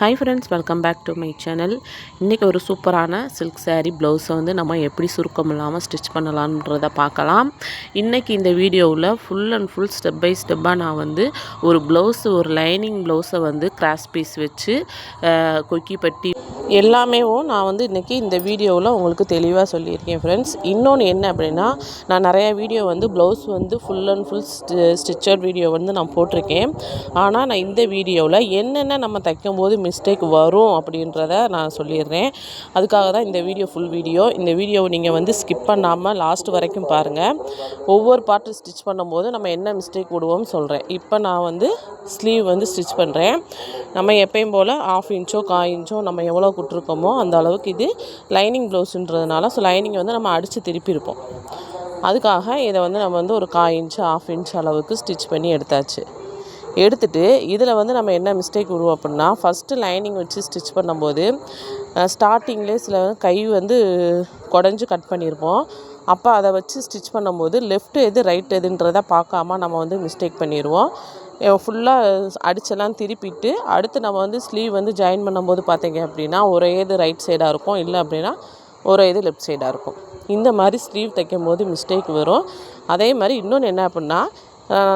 Hi friends welcome back to my channel இன்றைக்கி ஒரு சூப்பரான சில்க் சாரீ ப்ளவுஸை வந்து நம்ம எப்படி சுருக்கம் இல்லாமல் ஸ்டிச் பண்ணலான்றத பார்க்கலாம். இன்றைக்கி இந்த வீடியோவில் full and full step by ஸ்டெப்பாக நான் வந்து ஒரு ப்ளவுஸ் ஒரு லைனிங் ப்ளவுஸை வந்து கிராஸ் பீஸ் வச்சு கொக்கி பட்டி எல்லாமேவும் நான் வந்து இன்றைக்கி இந்த வீடியோவில் உங்களுக்கு தெளிவாக சொல்லியிருக்கேன் ஃப்ரெண்ட்ஸ் இன்னொன்று என்ன அப்படின்னா நான் நிறைய வீடியோ வந்து ப்ளவுஸ் வந்து full and full stitcher video வந்து நான் போட்டிருக்கேன். ஆனால் நான் இந்த வீடியோவில் என்னென்ன நம்ம தைக்கும் போது மிஸ்டேக் வரும் அப்படின்றத நான் சொல்லிடுறேன். அதுக்காக தான் இந்த வீடியோ ஃபுல் வீடியோ இந்த வீடியோவை நீங்கள் வந்து ஸ்கிப் பண்ணாமல் லாஸ்ட் வரைக்கும் பாருங்கள் ஒவ்வொரு பார்ட்டு ஸ்டிச் பண்ணும்போது நம்ம என்ன மிஸ்டேக் விடுவோம்னு சொல்கிறேன் இப்போ நான் வந்து ஸ்லீவ் வந்து ஸ்டிச் பண்ணுறேன் நம்ம எப்பயும் போல் ஆஃப் இன்ச்சோ கா இன்ச்சோ நம்ம எவ்வளோ கொடுத்துருக்கோமோ அந்த அளவுக்கு இது லைனிங் ப்ளவுஸுன்றதுனால ஸோ லைனிங் வந்து நம்ம அடித்து திருப்பியிருப்போம். அதுக்காக இதை வந்து நம்ம வந்து ஒரு கா இன்ச்சு ஆஃப் இன்ச் அளவுக்கு ஸ்டிச் பண்ணி எடுத்தாச்சு. எடுத்துட்டு இதில் வந்து நம்ம என்ன மிஸ்டேக் உருவோம் அப்படின்னா ஃபஸ்ட்டு லைனிங் வச்சு ஸ்டிச் பண்ணும்போது ஸ்டார்டிங்லேயே சில கை வந்து குடஞ்சி கட் பண்ணியிருப்போம். அப்போ அதை வச்சு ஸ்டிச் பண்ணும்போது லெஃப்ட் எது ரைட் எதுன்றதை பார்க்காம நம்ம வந்து மிஸ்டேக் பண்ணிடுவோம். ஃபுல்லாக அடிச்செல்லாம் திருப்பிட்டு அடுத்து நம்ம வந்து ஸ்லீவ் வந்து ஜாயின் பண்ணும்போது பார்த்தீங்க அப்படின்னா ஒரே இது ரைட் சைடாக இருக்கும் இல்லை அப்படின்னா ஒரு இது லெஃப்ட் சைடாக இருக்கும். இந்த மாதிரி ஸ்லீவ் தைக்கும் போது மிஸ்டேக் வரும். அதே மாதிரி இன்னொன்று என்ன அப்படின்னா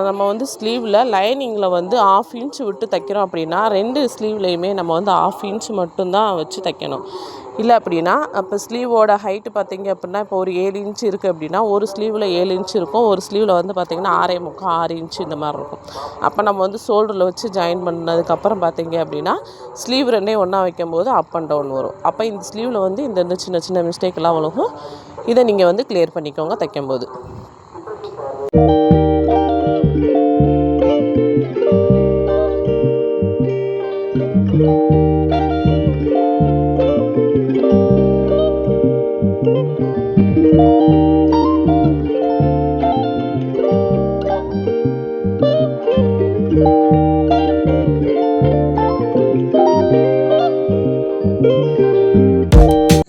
நம்ம வந்து ஸ்லீவில் லைனிங்கில் வந்து ஆஃப் இன்ச் விட்டு தைக்கிறோம் அப்படின்னா ரெண்டு ஸ்லீவ்லேயுமே நம்ம வந்து ஆஃப் இன்ச் மட்டும்தான் வச்சு தைக்கணும். இல்லை அப்படின்னா அப்போ ஸ்லீவோட ஹைட்டு பார்த்தீங்க அப்படின்னா இப்போ ஒரு ஏழு இன்ச் இருக்குது அப்படின்னா ஒரு ஸ்லீவில் ஏழு இன்ச் இருக்கும். ஒரு ஸ்லீவில் வந்து பார்த்திங்கன்னா ஆறே முக்கால் ஆறு இன்ச் இந்த மாதிரி இருக்கும். அப்போ நம்ம வந்து ஷோல்டரில் வச்சு ஜாயின் பண்ணதுக்கப்புறம் பார்த்தீங்க அப்படின்னா ஸ்லீவ் ரெண்டே ஒன்றா வைக்கும்போது அப் அண்ட் டவுன் வரும். அப்போ இந்த ஸ்லீவில் வந்து இந்த இந்த சின்ன சின்ன மிஸ்டேக்கெல்லாம் விழுகும் இதை நீங்கள் வந்து கிளியர் பண்ணிக்கோங்க தைக்கும்போது.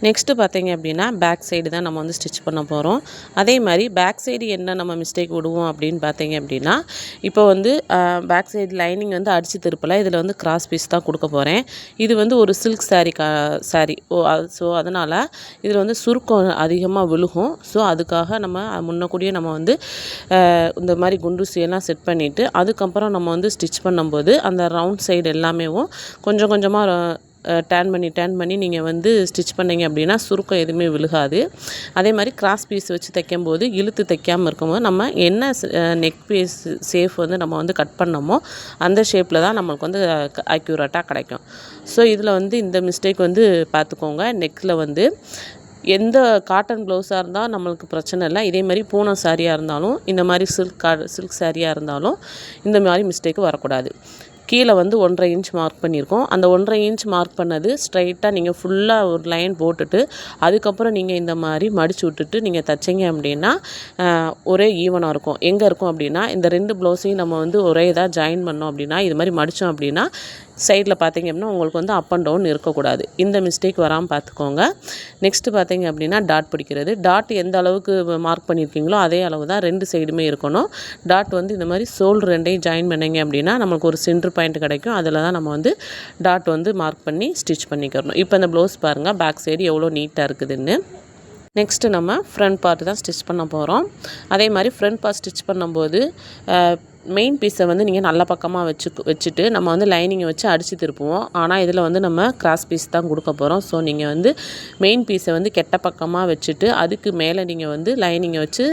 நெக்ஸ்ட்டு பார்த்தீங்க அப்படின்னா பேக் சைடு தான் நம்ம வந்து ஸ்டிச் பண்ண போகிறோம் அதே மாதிரி பேக் சைடு என்ன நம்ம மிஸ்டேக் விடுவோம் அப்படின்னு பார்த்தீங்க அப்படின்னா இப்போ வந்து பேக் சைடு லைனிங் வந்து அடித்து திருப்பலை. இதில் வந்து கிராஸ் பீஸ் தான் கொடுக்க போகிறேன் இது வந்து ஒரு சில்க் சாரீ கா சாரீ ஓ ஸோ அதனால் இதில் வந்து சுருக்கம் அதிகமாக விழுகும். ஸோ அதுக்காக நம்ம முன்னக்கூடியே நம்ம வந்து இந்த மாதிரி குண்டூசியெல்லாம் செட் பண்ணிவிட்டு அதுக்கப்புறம் நம்ம வந்து ஸ்டிச் பண்ணும்போது அந்த ரவுண்ட் சைடு எல்லாமேவும் கொஞ்சம் கொஞ்சமாக டேன் பண்ணி டேன் பண்ணி நீங்கள் வந்து ஸ்டிச் பண்ணீங்க அப்படின்னா சுருக்கம் எதுவுமே விழுகாது. அதே மாதிரி கிராஸ் பீஸ் வச்சு தைக்கும்போது இழுத்து தைக்காமல் இருக்கும்போது நம்ம என்ன நெக் பீஸ் சேஃப் வந்து நம்ம வந்து கட் பண்ணோமோ அந்த ஷேப்பில் தான் நம்மளுக்கு வந்து அக்யூரேட்டாக கிடைக்கும். ஸோ இதில் வந்து இந்த மிஸ்டேக் வந்து பார்த்துக்கோங்க நெக்கில் வந்து எந்த காட்டன் ப்ளவுஸாக இருந்தால் நம்மளுக்கு பிரச்சனை இல்லை. இதே மாதிரி பூனம் சாரியாக இருந்தாலும் இந்த மாதிரி சில்க் கா சில்க் சாரியாக இருந்தாலும் இந்த மாதிரி மிஸ்டேக் வரக்கூடாது. கீழே வந்து ஒன்றரை இன்ச் மார்க் பண்ணியிருக்கோம். அந்த ஒன்றரை இன்ச் மார்க் பண்ணது ஸ்ட்ரைட்டாக நீங்கள் ஃபுல்லாக ஒரு லைன் போட்டுட்டு அதுக்கப்புறம் நீங்கள் இந்த மாதிரி மடித்து விட்டுட்டு நீங்கள் தைச்சிங்க அப்படின்னா ஒரே ஈவனாக இருக்கும். எங்கே இருக்கும் அப்படின்னா இந்த ரெண்டு ப்ளவுஸையும் நம்ம வந்து ஒரே இதாக ஜாயின் பண்ணோம் அப்படின்னா இது மாதிரி மடித்தோம் அப்படின்னா சைடில் பார்த்தீங்க அப்படின்னா உங்களுக்கு வந்து அப் அண்ட் டவுன் இருக்கக்கூடாது. இந்த மிஸ்டேக் வராமல் பார்த்துக்கோங்க. நெக்ஸ்ட்டு பார்த்தீங்க அப்படின்னா டாட் பிடிக்கிறது. டாட் எந்த அளவுக்கு மார்க் பண்ணியிருக்கீங்களோ அதே அளவு தான் ரெண்டு சைடுமே இருக்கணும். டாட் வந்து இந்த மாதிரி சோல் ரெண்டையும் ஜாயின் பண்ணிங்க அப்படின்னா நமக்கு ஒரு சென்டர் பாயிண்ட் கிடைக்கும். அதில் தான் நம்ம வந்து டாட் வந்து மார்க் பண்ணி ஸ்டிச் பண்ணிக்கிறணும். இப்போ இந்த ப்ளவுஸ் பாருங்கள் பேக் சைடு எவ்வளோ நீட்டாக இருக்குதுன்னு. நெக்ஸ்ட்டு நம்ம ஃப்ரண்ட் பார்ட் தான் ஸ்டிச் பண்ண போகிறோம் அதே மாதிரி ஃப்ரண்ட் பார்ட் ஸ்டிச் பண்ணும்போது மெயின் பீஸை வந்து நீங்கள் நல்ல பக்கமாக வச்சு வச்சுட்டு நம்ம வந்து லைனிங்கை வச்சு அடித்து திருப்புவோம். ஆனால் இதில் வந்து நம்ம கிராஸ் பீஸ் தான் கொடுக்க போகிறோம் ஸோ நீங்கள் வந்து மெயின் பீஸை வந்து கெட்ட பக்கமாக வச்சுட்டு அதுக்கு மேலே நீங்கள் வந்து லைனிங்கை வச்சு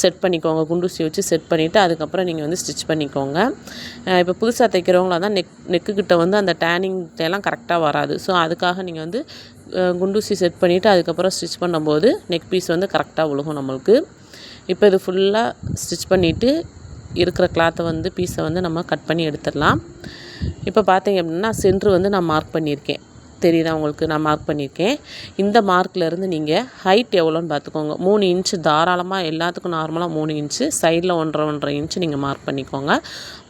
செட் பண்ணிக்கோங்க. குண்டூசி வச்சு செட் பண்ணிவிட்டு அதுக்கப்புறம் நீங்கள் வந்து ஸ்டிச் பண்ணிக்கோங்க. இப்போ புதுசாக தைக்கிறவங்களா தான் நெக் நெக்குக்கிட்ட வந்து அந்த டேனிங் எல்லாம் கரெக்டாக வராது. ஸோ அதுக்காக நீங்கள் வந்து குண்டூசி செட் பண்ணிவிட்டு அதுக்கப்புறம் ஸ்டிச் பண்ணும்போது நெக் பீஸ் வந்து கரெக்டாக விழுகும் நம்மளுக்கு. இப்போ இது ஃபுல்லாக ஸ்டிச் பண்ணிவிட்டு இருக்கிற கிளாத்தை வந்து பீஸை வந்து நம்ம கட் பண்ணி எடுத்துடலாம். இப்போ பார்த்தீங்க அப்படின்னா சென்ட்ரு வந்து நான் மார்க் பண்ணியிருக்கேன். தெரியுதா உங்களுக்கு? நான் மார்க் பண்ணியிருக்கேன். இந்த மார்க்லேருந்து நீங்கள் ஹைட் எவ்வளோன்னு பார்த்துக்கோங்க. மூணு இன்ச்சு தாராளமாக எல்லாத்துக்கும் நார்மலாக மூணு இன்ச்சு சைடில் ஒன்றரை ஒன்றரை இன்ச்சு நீங்கள் மார்க் பண்ணிக்கோங்க.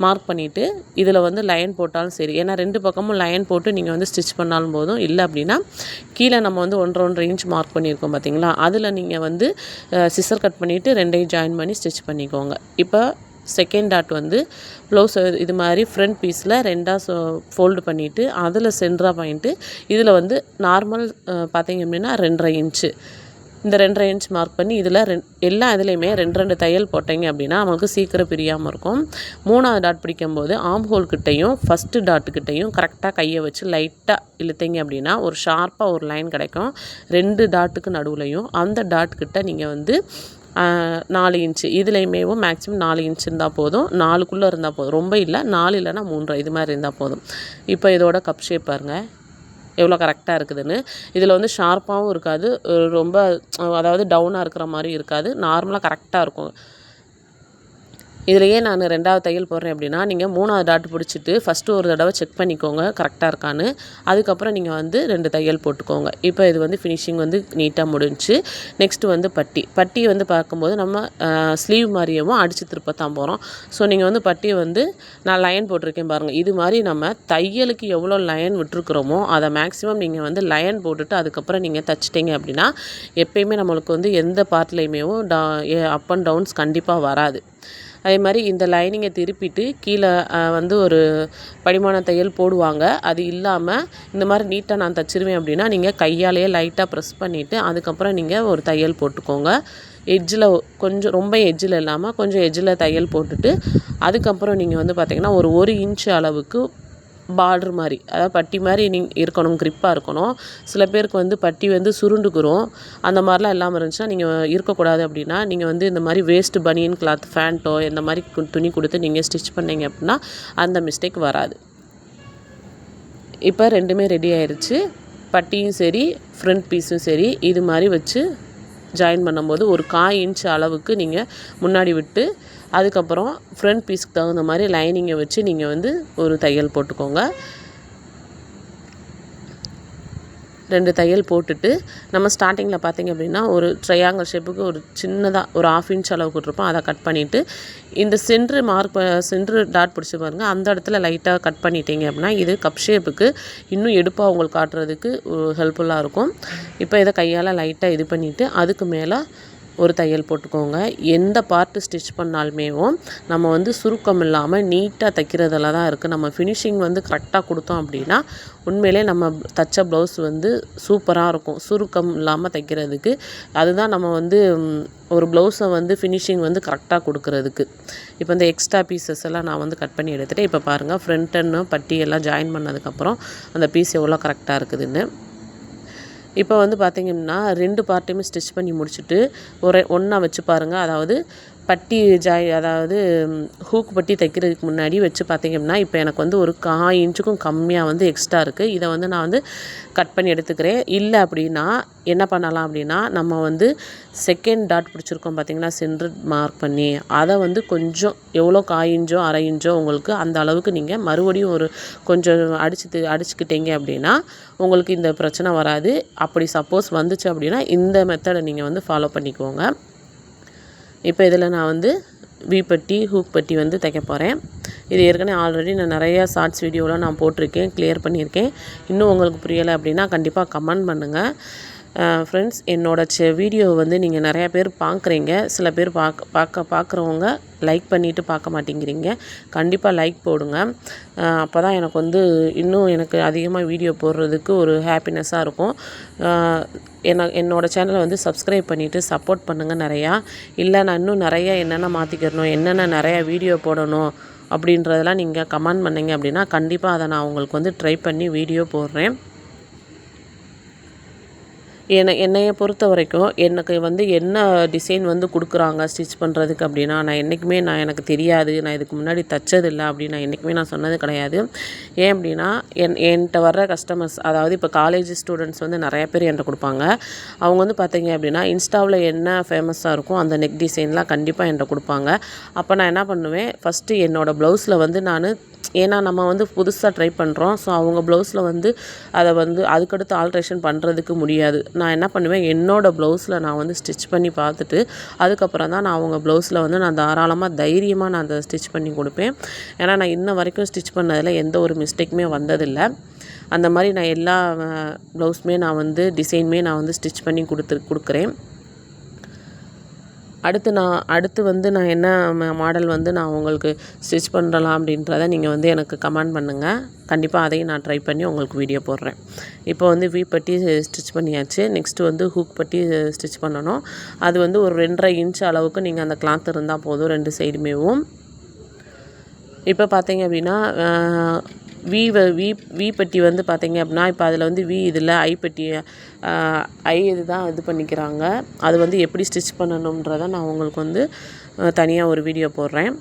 மார்க் பண்ணிவிட்டு இதில் வந்து லைன் போட்டாலும் சரி ஏன்னா ரெண்டு பக்கமும் லைன் போட்டு நீங்கள் வந்து ஸ்டிச் பண்ணாலும் போதும். இல்லை அப்படின்னா கீழே நம்ம வந்து ஒன்றரை ஒன்றரை இன்ச் மார்க் பண்ணியிருக்கோம் பார்த்தீங்களா? அதில் நீங்கள் வந்து சிசர் கட் பண்ணிவிட்டு ரெண்டையும் ஜாயின் பண்ணி ஸ்டிச் பண்ணிக்கோங்க. இப்போ செகண்ட் டாட் வந்து ப்ளவுஸ் இது மாதிரி ஃப்ரண்ட் பீஸில் ரெண்டாக ஃபோல்டு பண்ணிவிட்டு அதில் சென்டராக பாயிண்ட்டு இதில் வந்து நார்மல் பார்த்தீங்க அப்படின்னா ரெண்டரை இன்ச்சு இந்த ரெண்டரை இன்ச் மார்க் பண்ணி இதில் ரெண் எல்லா இதுலேயுமே ரெண்டு ரெண்டு தையல் போட்டிங்க அப்படின்னா நமக்கு சீக்கிரம் பிரியாமல் இருக்கும். மூணாவது டாட் பிடிக்கும்போது ஆம் ஹோல் கிட்டையும் ஃபஸ்ட்டு டாட்டுக்கிட்டையும் கரெக்டாக கையை வச்சு லைட்டாக இழுத்தீங்க அப்படின்னா ஒரு ஷார்ப்பாக ஒரு லைன் கிடைக்கும். ரெண்டு டாட்டுக்கு நடுவுலையும் அந்த டாட்டுக்கிட்ட நீங்கள் வந்து நாலு இன்ச்சு. இதுலேயுமேவும் மேக்ஸிமம் நாலு இன்ச் இருந்தால் போதும். நாலுக்குள்ளே இருந்தால் போதும். ரொம்ப இல்லை நாலு இல்லைன்னா மூன்றரை இது மாதிரி இருந்தால் போதும். இப்போ இதோட கப் ஷேப் பாருங்கள் எவ்வளோ கரெக்டாக இருக்குதுன்னு. இதில் வந்து ஷார்ப்பாகவும் இருக்காது. ரொம்ப அதாவது டவுனாக இருக்கிற மாதிரி இருக்காது. நார்மலாக கரெக்டாக இருக்கும். இதுலேயே நான் ரெண்டாவது தையல் போடுறேன் அப்படின்னா நீங்கள் மூணாவது டாட் பிடிச்சிட்டு ஃபஸ்ட்டு ஒரு தடவை செக் பண்ணிக்கோங்க கரெக்டாக இருக்கான்னு. அதுக்கப்புறம் நீங்கள் வந்து ரெண்டு தையல் போட்டுக்கோங்க. இப்போ இது வந்து ஃபினிஷிங் வந்து நீட்டாக முடிஞ்சு நெக்ஸ்ட்டு வந்து பட்டி. பட்டி வந்து பார்க்கும்போது நம்ம ஸ்லீவ் மாதிரியவும் அடித்து திருப்ப தான் போகிறோம் ஸோ நீங்கள் வந்து பட்டியை வந்து நான் லைன் போட்டிருக்கேன் பாருங்கள் இது மாதிரி நம்ம தையலுக்கு எவ்வளோ லைன் விட்டுருக்குறோமோ அதை மேக்ஸிமம் நீங்கள் வந்து லைன் போட்டுட்டு அதுக்கப்புறம் நீங்கள் தச்சிட்டிங்க அப்படின்னா எப்பயுமே நம்மளுக்கு வந்து எந்த பார்ட்லேயுமேவும் டா அப் அண்ட் டவுன்ஸ் கண்டிப்பாக வராது. அதே மாதிரி இந்த லைனிங்கை திருப்பிட்டு கீழே வந்து ஒரு படிமான தையல் போடுவாங்க. அது இல்லாமல் இந்த மாதிரி நீட்டாக நான் தச்சிருவேன் அப்படின்னா நீங்கள் கையாலேயே லைட்டாக ப்ரெஸ் பண்ணிவிட்டு அதுக்கப்புறம் நீங்கள் ஒரு தையல் போட்டுக்கோங்க. எட்ஜில் கொஞ்சம் ரொம்ப எட்ஜில் இல்லாமல் கொஞ்சம் எட்ஜில் தையல் போட்டுட்டு அதுக்கப்புறம் நீங்கள் வந்து பார்த்திங்கன்னா ஒரு ஒரு இன்ச் அளவுக்கு பார்ட்ரு மாதிரி அதாவது பட்டி மாதிரி நீ இருக்கணும் க்ரிப்பாக இருக்கணும். சில பேருக்கு வந்து பட்டி வந்து சுருண்டுக்குரும் அந்த மாதிரிலாம் இல்லாமல் இருந்துச்சுன்னா நீங்கள் இருக்கக்கூடாது அப்படின்னா நீங்கள் வந்து இந்த மாதிரி வேஸ்ட் பனியன் கிளாத் ஃபேண்ட்டோ இந்த மாதிரி துணி கொடுத்து நீங்கள் ஸ்டிச் பண்ணிங்க அப்படின்னா அந்த மிஸ்டேக் வராது. இப்போ ரெண்டுமே ரெடி ஆயிடுச்சு பட்டியும் சரி ஃப்ரண்ட் பீஸும் சரி இது மாதிரி வச்சு ஜாயின் பண்ணும்போது ஒரு காய் இன்ச் அளவுக்கு நீங்கள் முன்னாடி விட்டு அதுக்கப்புறம் ஃப்ரண்ட் பீஸ்க்கு தகுந்த மாதிரி லைனிங்கை வச்சு நீங்கள் வந்து ஒரு தையல் போட்டுக்கோங்க. ரெண்டு தையல் போட்டுட்டு நம்ம ஸ்டார்டிங்கில் பார்த்திங்க அப்படின்னா ஒரு ட்ரையாங்கல் ஷேப்புக்கு ஒரு சின்னதாக ஒரு ஆஃப் இன்ச் அளவுக்கு கொடுத்துருப்போம் அதை கட் பண்ணிவிட்டு இந்த சென்ட்ரு மார்க் சென்ட்ரு டாட் பிடிச்சி பாருங்கள் அந்த இடத்துல லைட்டாக கட் பண்ணிட்டீங்க அப்படின்னா இது கப் ஷேப்புக்கு இன்னும் எடுப்பாக உங்களுக்கு காட்டுறதுக்கு ஹெல்ப்ஃபுல்லாக இருக்கும். இப்போ இதை கையால் லைட்டாக இது பண்ணிவிட்டு அதுக்கு மேலே ஒரு தையல் போட்டுக்கோங்க. எந்த பார்ட்டு ஸ்டிச் பண்ணாலுமேவும் நம்ம வந்து சுருக்கம் இல்லாமல் நீட்டாக தைக்கிறதுல தான் இருக்குது நம்ம ஃபினிஷிங் வந்து கரெக்டாக கொடுத்தோம் அப்படின்னா உண்மையிலே நம்ம தைச்ச ப்ளவுஸ் வந்து சூப்பராக இருக்கும். சுருக்கம் இல்லாமல் தைக்கிறதுக்கு. அதுதான் நம்ம வந்து ஒரு ப்ளவுஸை வந்து ஃபினிஷிங் வந்து கரெக்டாக கொடுக்குறதுக்கு. இப்போ இந்த எக்ஸ்ட்ரா பீசஸ் எல்லாம் நான் வந்து கட் பண்ணி எடுத்துகிட்டு இப்போ பாருங்கள் ஃப்ரண்ட் அண்ட் பட்டி எல்லாம் ஜாயின் பண்ணதுக்கப்புறம் அந்த பீஸ் எவ்வளோ கரெக்டாக இருக்குதுன்னு. இப்போ வந்து பார்த்திங்கன்னா ரெண்டு பார்ட்டையுமே ஸ்டிச் பண்ணி முடிச்சுட்டு ஒரு ஒன்றா வச்சு பாருங்கள் அதாவது பட்டி ஜாய் அதாவது ஹூக் பட்டி தைக்கிறதுக்கு முன்னாடி வச்சு பார்த்திங்கன்னா இப்போ எனக்கு வந்து ஒரு காய் இன்ச்சுக்கும் கம்மியாக வந்து எக்ஸ்ட்ரா இருக்குது இதை வந்து நான் வந்து கட் பண்ணி எடுத்துக்கிறேன். இல்லை அப்படின்னா என்ன பண்ணலாம் அப்படின்னா நம்ம வந்து செகண்ட் டாட் பிடிச்சிருக்கோம் பார்த்திங்கன்னா சென்ட்ரு மார்க் பண்ணி அதை வந்து கொஞ்சம் எவ்வளோ காய் இன்ச்சோ அரை இன்ச்சோ உங்களுக்கு அந்த அளவுக்கு நீங்கள் மறுபடியும் ஒரு கொஞ்சம் அடிச்சு அடிச்சுக்கிட்டீங்க அப்படின்னா உங்களுக்கு இந்த பிரச்சனை வராது. அப்படி சப்போஸ் வந்துச்சு அப்படின்னா இந்த மெத்தடை நீங்கள் வந்து ஃபாலோ பண்ணிக்கோங்க. இப்போ இதில் நான் வந்து வி பட்டி ஹூக் பட்டி வந்து தைக்க போகிறேன். இது ஏற்கனவே ஆல்ரெடி நான் நிறையா ஷார்ட்ஸ் வீடியோலாம் நான் போட்டிருக்கேன் கிளியர் பண்ணியிருக்கேன். இன்னும் உங்களுக்கு புரியலை அப்படின்னா கண்டிப்பாக கமெண்ட் பண்ணுங்கள் ஃப்ரெண்ட்ஸ் என்னோடய செ வீடியோவை வந்து நீங்கள் நிறையா பேர் பார்க்குறீங்க சில பேர் பார்க்க பார்க்க பார்க்குறவங்க லைக் பண்ணிவிட்டு பார்க்க மாட்டேங்கிறீங்க. கண்டிப்பாக லைக் போடுங்க. அப்போ தான் எனக்கு வந்து இன்னும் எனக்கு அதிகமாக வீடியோ போடுறதுக்கு ஒரு ஹாப்பினஸ்ஸாக இருக்கும். என்ன என்னோடய சேனலை வந்து சப்ஸ்கிரைப் பண்ணிவிட்டு சப்போர்ட் பண்ணுங்கள் நிறையா. இல்லை நான் இன்னும் நிறையா என்னென்ன மாற்றிக்கிறணும் என்னென்ன நிறையா வீடியோ போடணும் அப்படின்றதெல்லாம் நீங்கள் கமெண்ட் பண்ணிங்க அப்படின்னா கண்டிப்பாக அதை நான் உங்களுக்கு வந்து ட்ரை பண்ணி வீடியோ போடுறேன். என்னை என்னையை பொறுத்த வரைக்கும் எனக்கு வந்து என்ன டிசைன் வந்து கொடுக்குறாங்க ஸ்டிச் பண்ணுறதுக்கு அப்படின்னா நான் என்றைக்குமே நான் எனக்கு தெரியாது. நான் இதுக்கு முன்னாடி தைச்சதில்லை அப்படின்னு நான் என்றைக்குமே நான் சொன்னது கிடையாது. ஏன் அப்படின்னா என் என்கிட்ட வர்ற கஸ்டமர்ஸ் அதாவது இப்போ காலேஜ் ஸ்டூடெண்ட்ஸ் வந்து நிறைய பேர் என்கிட்ட கொடுப்பாங்க. அவங்க வந்து பார்த்தீங்க அப்படின்னா இன்ஸ்டாவில் என்ன ஃபேமஸாக இருக்கும் அந்த நெக் டிசைன்லாம் கண்டிப்பாக என்கிட்ட கொடுப்பாங்க. அப்போ நான் என்ன பண்ணுவேன் ஃபஸ்ட்டு என்னோடய ப்ளவுஸில் வந்து நான் ஏன்னா நம்ம வந்து புதுசாக ட்ரை பண்ணுறோம் ஸோ அவங்க ப்ளவுஸில் வந்து அதை வந்து அதுக்கடுத்து ஆல்ட்ரேஷன் பண்ணுறதுக்கு முடியாது. நான் என்ன பண்ணுவேன்? என்னோடய ப்ளவுஸில் நான் வந்து ஸ்டிச் பண்ணி பார்த்துட்டு அதுக்கப்புறம் தான் நான் அவங்க ப்ளவுஸில் வந்து நான் தாராளமாக தைரியமாக நான் அதை ஸ்டிச் பண்ணி கொடுப்பேன். ஏன்னா நான் இன்ன வரைக்கும் ஸ்டிச் பண்ணதில் எந்த ஒரு மிஸ்டேக்குமே வந்ததில்லை. அந்த மாதிரி நான் எல்லா ப்ளவுஸுமே நான் வந்து டிசைனுமே நான் வந்து ஸ்டிச் பண்ணி கொடுத்து கொடுக்குறேன். அடுத்து நான் அடுத்து வந்து நான் என்ன மாடல் வந்து நான் உங்களுக்கு ஸ்டிச் பண்ணலாம் அப்படின்றத நீங்கள் வந்து எனக்கு கமெண்ட் பண்ணுங்கள் கண்டிப்பாக அதையும் நான் ட்ரை பண்ணி உங்களுக்கு வீடியோ போடுறேன். இப்போ வந்து வீ பட்டி ஸ்டிச் பண்ணியாச்சு. நெக்ஸ்ட்டு வந்து ஹூக் பட்டி ஸ்டிச் பண்ணணும். அது வந்து ஒரு ரெண்டரை இன்ச் அளவுக்கு நீங்கள் அந்த கிளாத் இருந்தால் போதும் ரெண்டு சைடுமேவும் இப்போ பார்த்தீங்க அப்படின்னா வி வி வி பட்டி வந்து பார்த்தீங்க அப்படின்னா இப்போ அதில் வந்து வி இதில் ஐ பட்டி ஐ இது தான் இது பண்ணிக்கிறாங்க. அது வந்து எப்படி ஸ்டிச் பண்ணணுன்றதை நான் உங்களுக்கு வந்து தனியாக ஒரு வீடியோ போடுறேன்.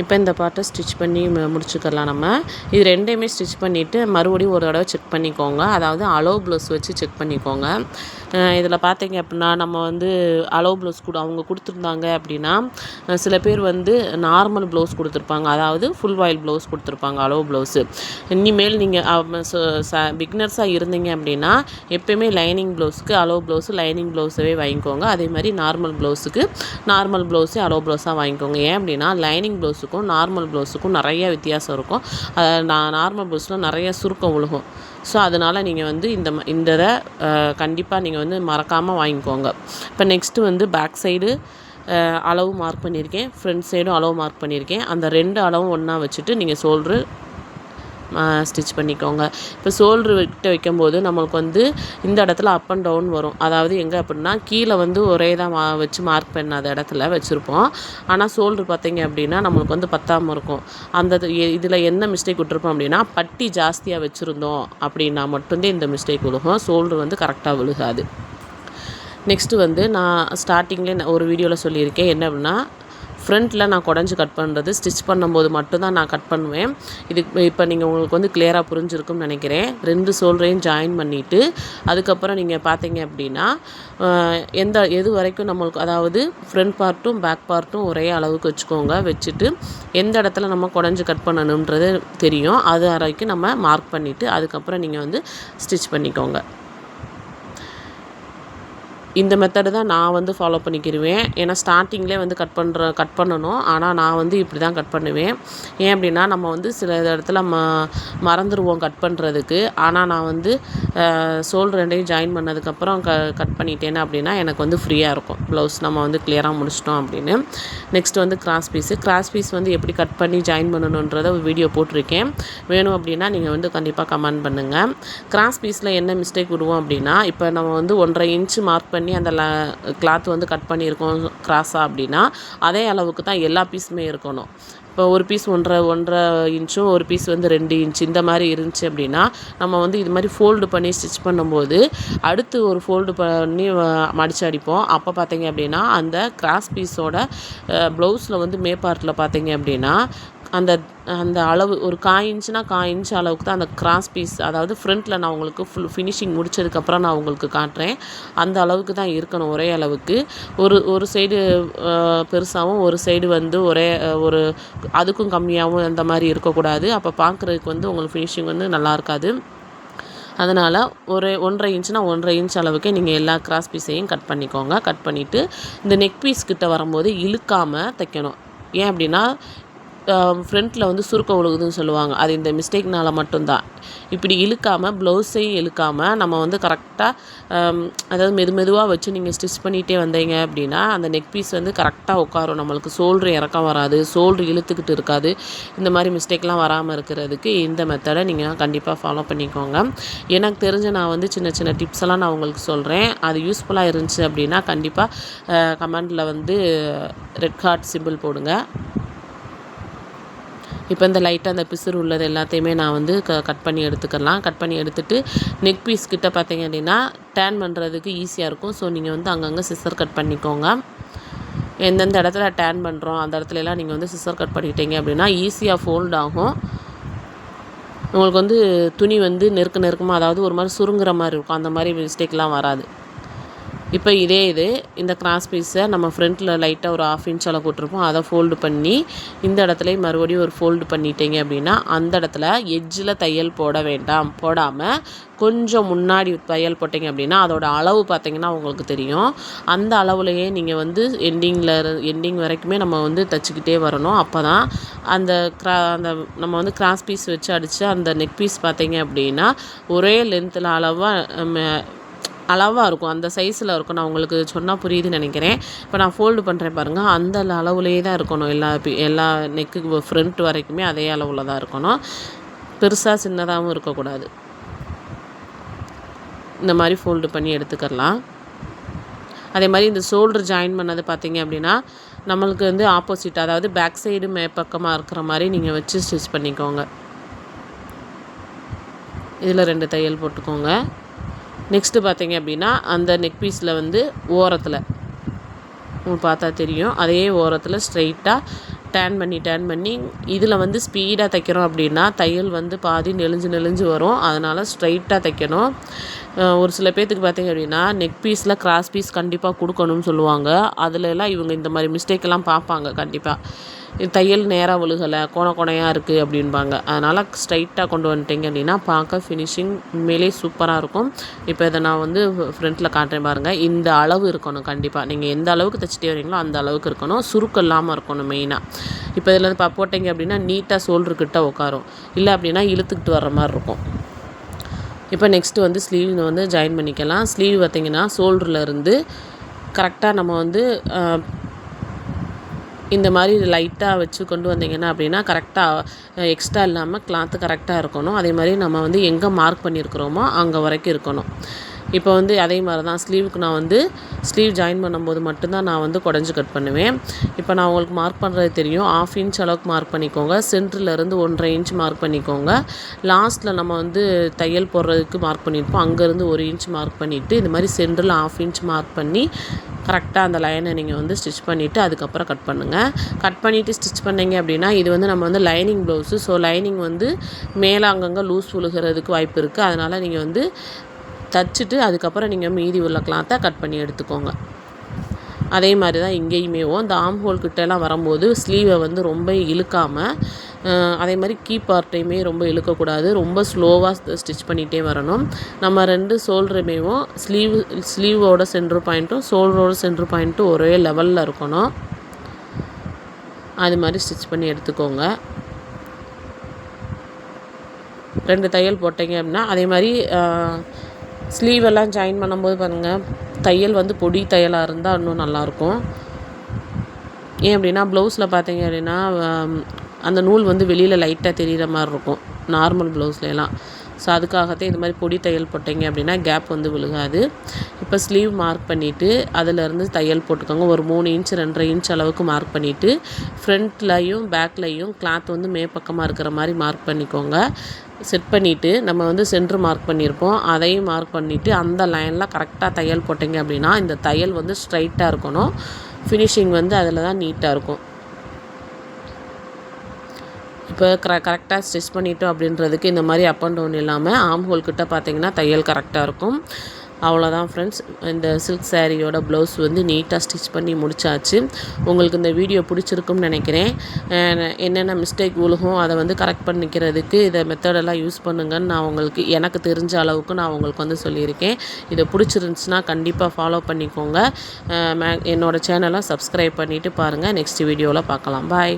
இப்போ இந்த பாட்டை ஸ்டிச் பண்ணி முடிச்சுக்கலாம் நம்ம. இது ரெண்டையுமே ஸ்டிச் பண்ணிவிட்டு மறுபடியும் ஒரு தடவை செக் பண்ணிக்கோங்க. அதாவது அலோ ப்ளவுஸ் வச்சு செக் பண்ணிக்கோங்க. இதில் பார்த்தீங்க அப்படின்னா நம்ம வந்து அலோ ப்ளவுஸ் கூட அவங்க கொடுத்துருந்தாங்க அப்படின்னா சில பேர் வந்து நார்மல் ப்ளவுஸ் கொடுத்துருப்பாங்க. அதாவது ஃபுல் வாயில் ப்ளவுஸ் கொடுத்துருப்பாங்க அலோ ப்ளவுஸு. இனிமேல் நீங்கள் பிக்னர்ஸாக இருந்தீங்க அப்படின்னா எப்போயுமே லைனிங் ப்ளவுஸுக்கு அலோ ப்ளவுஸு லைனிங் ப்ளவுஸவே வாங்கிக்கோங்க. அதே மாதிரி நார்மல் ப்ளவுஸுக்கு நார்மல் ப்ளவுஸே அலோ ப்ளவுஸாக வாங்கிக்கோங்க. ஏன் அப்படின்னா லைனிங் ப்ளவுஸுக்கும் நார்மல் ப்ளவுஸுக்கும் நிறைய வித்தியாசம் இருக்கும். நான் நார்மல் ப்ளவுஸில் நிறைய சுருக்கம் விழுகும் ஸோ அதனால் நீங்கள் வந்து இந்த இந்த இதை கண்டிப்பாக நீங்கள் வந்து மறக்காமல் வாங்கிக்கோங்க. இப்போ நெக்ஸ்ட்டு வந்து பேக் சைடு அளவு மார்க் பண்ணியிருக்கேன். ஃப்ரண்ட் சைடும் அளவு மார்க் பண்ணியிருக்கேன். அந்த ரெண்டு அளவும் ஒன்றா வச்சுட்டு நீங்கள் சோல்ட்ரு ஸ்டிச் பண்ணிக்கோங்க. இப்போ ஷோல்ட்ரு விட்டு வைக்கும்போது நம்மளுக்கு வந்து இந்த இடத்துல அப் அண்ட் டவுன் வரும். அதாவது எங்கே அப்படின்னா கீழே வந்து ஒரே தான் மா வச்சு மார்க் பண்ணாத இடத்துல வச்சுருப்போம். ஆனால் ஷோல்ட்ரு பார்த்தீங்க அப்படின்னா நம்மளுக்கு வந்து பத்தாமல் இருக்கும். அந்த இதில் என்ன மிஸ்டேக் விட்டுருப்போம் அப்படின்னா பட்டி ஜாஸ்தியாக வச்சுருந்தோம் அப்படின்னா மட்டும்தான் இந்த மிஸ்டேக் விழுகும். ஷோல்ட்ரு வந்து கரெக்டாக விழுகாது. நெக்ஸ்ட்டு வந்து நான் ஸ்டார்டிங்லேயே ஒரு வீடியோவில் சொல்லியிருக்கேன். என்ன அப்படின்னா ஃப்ரண்ட்டில் நான் குடஞ்சி கட் பண்ணுறது ஸ்டிச் பண்ணும்போது மட்டும்தான் நான் கட் பண்ணுவேன். இது இப்போ நீங்கள் உங்களுக்கு வந்து கிளியராக புரிஞ்சிருக்கும்னு நினைக்கிறேன். ரெண்டு சோல்ரையும் ஜாயின் பண்ணிவிட்டு அதுக்கப்புறம் நீங்கள் பார்த்தீங்க அப்படின்னா எந்த எது வரைக்கும் நம்மளுக்கு அதாவது ஃப்ரண்ட் பார்ட்டும் பேக் பார்ட்டும் ஒரே அளவுக்கு வச்சுக்கோங்க. வச்சுட்டு எந்த இடத்துல நம்ம குடஞ்சி கட் பண்ணணுன்றது தெரியும். அது வரைக்கும் நம்ம மார்க் பண்ணிவிட்டு அதுக்கப்புறம் நீங்கள் வந்து ஸ்டிச் பண்ணிக்கோங்க. இந்த மெத்தடு தான் நான் வந்து ஃபாலோ பண்ணிக்கிடுவேன் ஏன்னா ஸ்டார்டிங்லேயே வந்து கட் பண்ணுற கட் பண்ணணும். ஆனால் நான் வந்து இப்படி தான் கட் பண்ணுவேன். ஏன் அப்படின்னா நம்ம வந்து சில இடத்துல ம மறந்துடுவோம் கட் பண்ணுறதுக்கு ஆனால் நான் வந்து சோல் ரெண்டையும் ஜாயின் பண்ணதுக்கப்புறம் க கட் பண்ணிட்டேன் அப்படின்னா எனக்கு வந்து ஃப்ரீயாக இருக்கும். ப்ளவுஸ் நம்ம வந்து கிளியராக முடிச்சிட்டோம் அப்படின்னு. நெக்ஸ்ட் வந்து கிராஸ் பீஸு கிராஸ் பீஸ் வந்து எப்படி கட் பண்ணி ஜாயின் பண்ணணுன்றத வீடியோ போட்டிருக்கேன். வேணும் அப்படின்னா நீங்கள் வந்து கண்டிப்பாக கமெண்ட் பண்ணுங்கள் கிராஸ் பீஸில் என்ன மிஸ்டேக் விடுவோம் அப்படின்னா இப்போ நம்ம வந்து ஒன்றரை இன்ச்சு மார்க் பண்ணி பண்ணி அந்த ல கிளாத் வந்து கட் பண்ணியிருக்கோம் க்ராஸாக அப்படின்னா அதே அளவுக்கு தான் எல்லா பீஸுமே இருக்கணும். இப்போ ஒரு பீஸ் ஒன்றரை ஒன்றரை இன்ச்சும் ஒரு பீஸ் வந்து ரெண்டு இன்ச் இந்த மாதிரி இருந்துச்சு அப்படின்னா நம்ம வந்து இது மாதிரி ஃபோல்டு பண்ணி ஸ்டிச் பண்ணும்போது அடுத்து ஒரு ஃபோல்டு பண்ணி மடித்து அடிப்போம். அப்போ பார்த்தீங்க அப்படின்னா அந்த கிராஸ் பீஸோட ப்ளவுஸில் வந்து மேப்பார்ட்டில் பார்த்தீங்க அப்படின்னா அந்த அந்த அளவு ஒரு காய் இன்ச்சுனா காய் இன்ச் அளவுக்கு தான் அந்த கிராஸ் பீஸ் அதாவது ஃப்ரண்ட்டில் நான் உங்களுக்கு ஃபுல் ஃபினிஷிங் முடிச்சதுக்கப்புறம் நான் உங்களுக்கு காட்டுறேன். அந்த அளவுக்கு தான் இருக்கணும் ஒரே அளவுக்கு. ஒரு ஒரு சைடு பெருசாகவும் ஒரு சைடு வந்து ஒரே ஒரு அதுக்கும் கம்மியாகவும் அந்த மாதிரி இருக்கக்கூடாது. அப்போ பார்க்குறதுக்கு வந்து உங்களுக்கு ஃபினிஷிங் வந்து நல்லா இருக்காது. அதனால் ஒரு ஒன்றரை இன்ச்னால் ஒன்றரை இன்ச் அளவுக்கு நீங்கள் எல்லா கிராஸ் பீஸையும் கட் பண்ணிக்கோங்க. கட் பண்ணிவிட்டு இந்த நெக் பீஸ் கிட்ட வரும்போது இழுக்காமல் தைக்கணும். ஏன் அப்படின்னா ஃப்ரண்ட்டில் வந்து சுருக்கம் விழுகுதுன்னு சொல்லுவாங்க. அது இந்த மிஸ்டேக்னால் மட்டும்தான். இப்படி இழுக்காமல் ப்ளவுஸையும் இழுக்காமல் நம்ம வந்து கரெக்டாக அதாவது மெது மெதுவாக வச்சு நீங்கள் ஸ்டிச் பண்ணிகிட்டே வந்தீங்க அப்படின்னா அந்த நெக் பீஸ் வந்து கரெக்டாக உட்காரும். நம்மளுக்கு சோல்ட்ரு இறக்கம் வராது சோல்ட்ரு இழுத்துக்கிட்டு இருக்காது. இந்த மாதிரி மிஸ்டேக்லாம் வராமல் இருக்கிறதுக்கு இந்த மெத்தடை நீங்கள் கண்டிப்பாக ஃபாலோ பண்ணிக்கோங்க. எனக்கு தெரிஞ்ச நான் வந்து சின்ன சின்ன டிப்ஸ் எல்லாம் நான் உங்களுக்கு சொல்கிறேன் அது யூஸ்ஃபுல்லாக இருந்துச்சு அப்படின்னா கண்டிப்பாக கமெண்டில் வந்து ரெட் ஹார்ட் சிம்பிள் போடுங்க. இப்போ இந்த லைட்டாக அந்த பிசுறு உள்ளது எல்லாத்தையுமே நான் வந்து க கட் பண்ணி எடுத்துக்கலாம். கட் பண்ணி எடுத்துகிட்டு நெக் பீஸ் கிட்ட பார்த்தீங்க அப்படின்னா டேன் பண்ணுறதுக்கு ஈஸியாக இருக்கும். ஸோ நீங்கள் வந்து அங்கங்கே சிஸ்ஸர் கட் பண்ணிக்கோங்க. எந்தெந்த இடத்துல டேன் பண்ணுறோம் அந்த இடத்துலலாம் நீங்கள் வந்து சிஸ்டர் கட் பண்ணிட்டீங்க அப்படின்னா ஈஸியாக ஃபோல்ட் ஆகும். உங்களுக்கு வந்து துணி வந்து நெருக்க நெருக்கமாக அதாவது ஒரு மாதிரி சுருங்குற மாதிரி இருக்கும். அந்த மாதிரி மிஸ்டேக்லாம் வராது. இப்போ இதே இது இந்த கிராஸ் பீஸை நம்ம ஃப்ரண்ட்டில் லைட்டாக ஒரு ஆஃப் இன்ச் அளவு போட்டிருப்போம். அதை ஃபோல்டு பண்ணி இந்த இடத்துலையும் மறுபடியும் ஒரு ஃபோல்டு பண்ணிட்டீங்க அப்படின்னா அந்த இடத்துல எட்ஜில் தையல் போட வேண்டாம். போடாமல் கொஞ்சம் முன்னாடி தையல் போட்டிங்க அப்படின்னா அதோட அளவு பார்த்திங்கன்னா உங்களுக்கு தெரியும். அந்த அளவுலையே நீங்கள் வந்து எண்டிங்கில் எண்டிங் வரைக்குமே நம்ம வந்து தைச்சிக்கிட்டே வரணும். அப்போ தான் அந்த க்ரா அந்த நம்ம வந்து கிராஸ் பீஸ் வச்சு அடித்து அந்த நெக் பீஸ் பார்த்திங்க அப்படின்னா ஒரே லென்த்தில் அளவாக அளவாக இருக்கும். அந்த சைஸில் இருக்கும். நான் உங்களுக்கு சொன்னால் புரியுதுன்னு நினைக்கிறேன். இப்போ நான் ஃபோல்டு பண்ணுறேன் பாருங்கள் அந்த அளவுலேயே தான் இருக்கணும். எல்லா எல்லா நெக்கு ஃப்ரண்ட் வரைக்குமே அதே அளவில் தான் இருக்கணும். பெருசாக சின்னதாகவும் இருக்கக்கூடாது. இந்த மாதிரி ஃபோல்டு பண்ணி எடுத்துக்கலாம் அதே மாதிரி இந்த ஷோல்டர் ஜாயின் பண்ணது பார்த்தீங்க அப்படின்னா நம்மளுக்கு வந்து ஆப்போசிட் அதாவது பேக் சைடு மேப்பக்கமாக இருக்கிற மாதிரி நீங்கள் வச்சு ஸ்டிச் பண்ணிக்கோங்க. இதில் ரெண்டு தையல் போட்டுக்கோங்க. நெக்ஸ்ட்டு பார்த்தீங்க அப்படின்னா அந்த நெக் பீஸில் வந்து ஓரத்தில். உங்களுக்கு பார்த்தா தெரியும். அதே ஓரத்தில் ஸ்ட்ரைட்டாக டேன் பண்ணி டேன் பண்ணி இதில் வந்து ஸ்பீடாக தைக்கிறோம் அப்படின்னா தையல் வந்து பாதி நெளிஞ்சு நெளிஞ்சு வரும். அதனால் ஸ்ட்ரைட்டாக தைக்கணும். ஒரு சில பேர்த்துக்கு பார்த்திங்க அப்படின்னா நெக் பீஸில் கிராஸ் பீஸ் கண்டிப்பாக கொடுக்கணும்னு சொல்லுவாங்க. அதிலலாம் இவங்க இந்த மாதிரி மிஸ்டேக்கெல்லாம் பார்ப்பாங்க கண்டிப்பாக தையல் நேராக விழுகலை கோண கோணையாக இருக்குது அப்படின்பாங்க. அதனால் ஸ்ட்ரைட்டாக கொண்டு வந்துட்டீங்க அப்படின்னா பார்க்க ஃபினிஷிங் உண்மையிலே சூப்பராக இருக்கும். இப்போ இதை நான் வந்து ஃப்ரண்ட்டில் காட்டுறேன் பாருங்கள் இந்த அளவு இருக்கணும் கண்டிப்பாக நீங்கள் எந்த அளவுக்கு தைச்சிட்டே வரீங்களோ அந்த அளவுக்கு இருக்கணும். சுருக்கம் இல்லாமல் இருக்கணும் மெயினாக இப்போ இதில் இப்போ போட்டிங்க அப்படின்னா நீட்டாக ஷோல்டர்கிட்ட உட்காரும். இல்லை அப்படின்னா இழுத்துக்கிட்டு வர்ற மாதிரி இருக்கும். இப்போ நெக்ஸ்ட்டு வந்து ஸ்லீவ் வந்து ஜாயின் பண்ணிக்கலாம். ஸ்லீவ் பார்த்திங்கன்னா ஷோல்டர்லேருந்து கரெக்டாக நம்ம வந்து இந்த மாதிரி லைட்டாக வச்சு கொண்டு வந்தீங்கன்னா அப்படின்னா கரெக்டாக எக்ஸ்ட்ரா இல்லாமல் கிளாத்து கரெக்டாக இருக்கணும். அதே மாதிரி நம்ம வந்து எங்கே மார்க் பண்ணியிருக்கிறோமோ அங்கே வரைக்கும் இருக்கணும். இப்போ வந்து அதே மாதிரி தான் ஸ்லீவுக்கு நான் வந்து ஸ்லீவ் ஜாயின் பண்ணும்போது மட்டும்தான் நான் வந்து குடஞ்சி கட் பண்ணுவேன். இப்போ நான் உங்களுக்கு மார்க் பண்ணுறது தெரியும். ஆஃப் இன்ச் அளவுக்கு மார்க் பண்ணிக்கோங்க. சென்டர்லேருந்து ஒன்றரை இன்ச் மார்க் பண்ணிக்கோங்க. லாஸ்ட்டில் நம்ம வந்து தையல் போடுறதுக்கு மார்க் பண்ணியிருப்போம். அங்கேருந்து ஒரு இன்ச் மார்க் பண்ணிவிட்டு இந்த மாதிரி சென்டரில் ஆஃப் இன்ச் மார்க் பண்ணி கரெக்டாக அந்த லைனை நீங்கள் வந்து ஸ்டிச் பண்ணிவிட்டு அதுக்கப்புறம் கட் பண்ணுங்கள் கட் பண்ணிவிட்டு ஸ்டிச் பண்ணிங்க அப்படின்னா இது வந்து நம்ம வந்து லைனிங் ப்ளவுஸு ஸோ லைனிங் வந்து மேலே அங்கங்கே லூஸ் உழுகிறதுக்கு வாய்ப்பு இருக்குது அதனால் நீங்கள் வந்து தச்சுட்டு அதுக்கப்புறம் நீங்கள் மீதி உள்ள கிளாத்தை கட் பண்ணி எடுத்துக்கோங்க. அதே மாதிரி தான் இங்கேயுமேவும் இந்த ஆம் ஹோல் கிட்டலாம் வரும்போது ஸ்லீவை வந்து ரொம்ப இழுக்காமல் அதே மாதிரி கீ பார்ட்டையுமே ரொம்ப இழுக்கக்கூடாது. ரொம்ப ஸ்லோவாக ஸ்டிச் பண்ணிகிட்டே வரணும். நம்ம ரெண்டு சோல்டருமேவும் ஸ்லீவ் ஸ்லீவோட சென்ட்ரு பாயிண்ட்டும் சோல்டரோட சென்ட்ரு பாயிண்ட்டும் ஒரே லெவலில் இருக்கணும். அது மாதிரி ஸ்டிச் பண்ணி எடுத்துக்கோங்க. ரெண்டு தையல் போட்டிங்க அப்படின்னா அதே மாதிரி ஸ்லீவெல்லாம் ஜாயின் பண்ணும்போது பாருங்கள் தையல் வந்து பொடி தையலாக இருந்தால் இன்னும் நல்லாயிருக்கும் ஏன் அப்படின்னா ப்ளவுஸில் பார்த்தீங்க அப்படின்னா அந்த நூல் வந்து வெளியில் லைட்டாக தெரிகிற மாதிரி இருக்கும் நார்மல் ப்ளவுஸ்லாம் ஸோ அதுக்காகத்தான் இது மாதிரி பொடி தையல் போட்டிங்க அப்படின்னா கேப் வந்து விழுகாது. இப்போ ஸ்லீவ் மார்க் பண்ணிவிட்டு அதிலேருந்து தையல் போட்டுக்கோங்க. ஒரு மூணு இன்ச் ரெண்டரை இன்ச் அளவுக்கு மார்க் பண்ணிவிட்டு ஃப்ரண்ட்லையும் பேக்லையும் கிளாத் வந்து மேற்பக்கமாக இருக்கிற மாதிரி மார்க் பண்ணிக்கோங்க. செட் பண்ணிவிட்டு நம்ம வந்து சென்ட்ரு மார்க் பண்ணியிருப்போம். அதையும் மார்க் பண்ணிவிட்டு அந்த லைனில் கரெக்டாக தையல் போட்டிங்க அப்படின்னா இந்த தையல் வந்து ஸ்ட்ரைட்டாக இருக்கணும். ஃபினிஷிங் வந்து அதில் தான் நீட்டாக இருக்கும். இப்போ கர கரெக்டாக ஸ்டிச் பண்ணிட்டோம் அப்படின்றதுக்கு இந்த மாதிரி அப் அண்ட் டவுன் இல்லாமல் ஆம் ஹோல் கிட்ட பார்த்தீங்கன்னா தையல் கரெக்டாக இருக்கும். அவ்வளோதான் ஃப்ரெண்ட்ஸ் இந்த சில்க் சாரியோட ப்ளவுஸ் வந்து நீட்டாக ஸ்டிச் பண்ணி முடிச்சாச்சு. உங்களுக்கு இந்த வீடியோ பிடிச்சிருக்கும்னு நினைக்கிறேன். என்னென்ன மிஸ்டேக் உழுகும் அதை வந்து கரெக்ட் பண்ணிக்கிறதுக்கு இதை மெத்தடெல்லாம் யூஸ் பண்ணுங்கன்னு நான் உங்களுக்கு எனக்கு தெரிஞ்ச அளவுக்கு நான் உங்களுக்கு வந்து சொல்லியிருக்கேன். இதை பிடிச்சிருந்துச்சுன்னா கண்டிப்பாக ஃபாலோ பண்ணிக்கோங்க. என்னோடய சேனலை சப்ஸ்கிரைப் பண்ணிவிட்டு பாருங்கள் நெக்ஸ்ட் வீடியோவில் பார்க்கலாம். பாய்